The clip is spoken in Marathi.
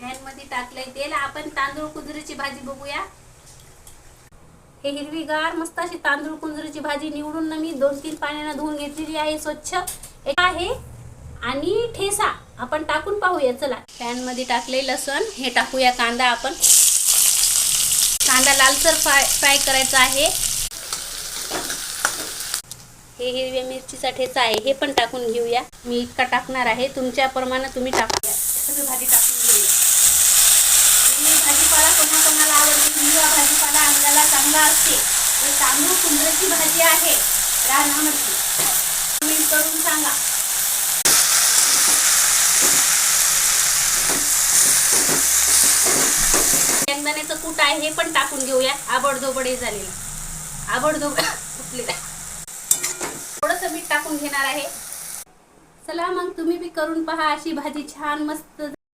पॅनमध्ये टाकलंय तेल. आपण तांदूळ कुंजरीची भाजी बघूया. हे हिरवीगार मस्त अशी तांदूळ कुंजरीची भाजी निवडून ना मी दोन तीन पाण्यानं धुवून घेतलेली आहे स्वच्छ. एक आहे आणि ठेसा. आपण टाकून पाहूया चला. पॅनमध्ये टाकले लसण. हे टाकूया कांदा आपण. कांदा लालसर फ्राय फ्राय करायचा आहे. हे हिरव्या मिरचीचा ठेचा आहे. हे पण टाकून घेऊया. मी इतका टाकणार आहे. तुमच्या प्रमाणे तुम्ही टाकूया. सगळी भाजी टाकून भाजीपाला कोणा कोणाला आवडते? म्हणजे हिरवा भाजीपाला अंगाला चांगला असते. तर तांदूळ कुंजरीची भाजी आहे. रानामधली कमेंट करून सांगा. शेंगदाण्याचं कूट आहे हे पण टाकून घेऊया आबडधोबडे झालेलं. आबडधोबड फुटलेलं थोडंसं मीठ टाकून घेणार आहे. चला मग तुम्ही बी करून पहा अशी भाजी छान मस्त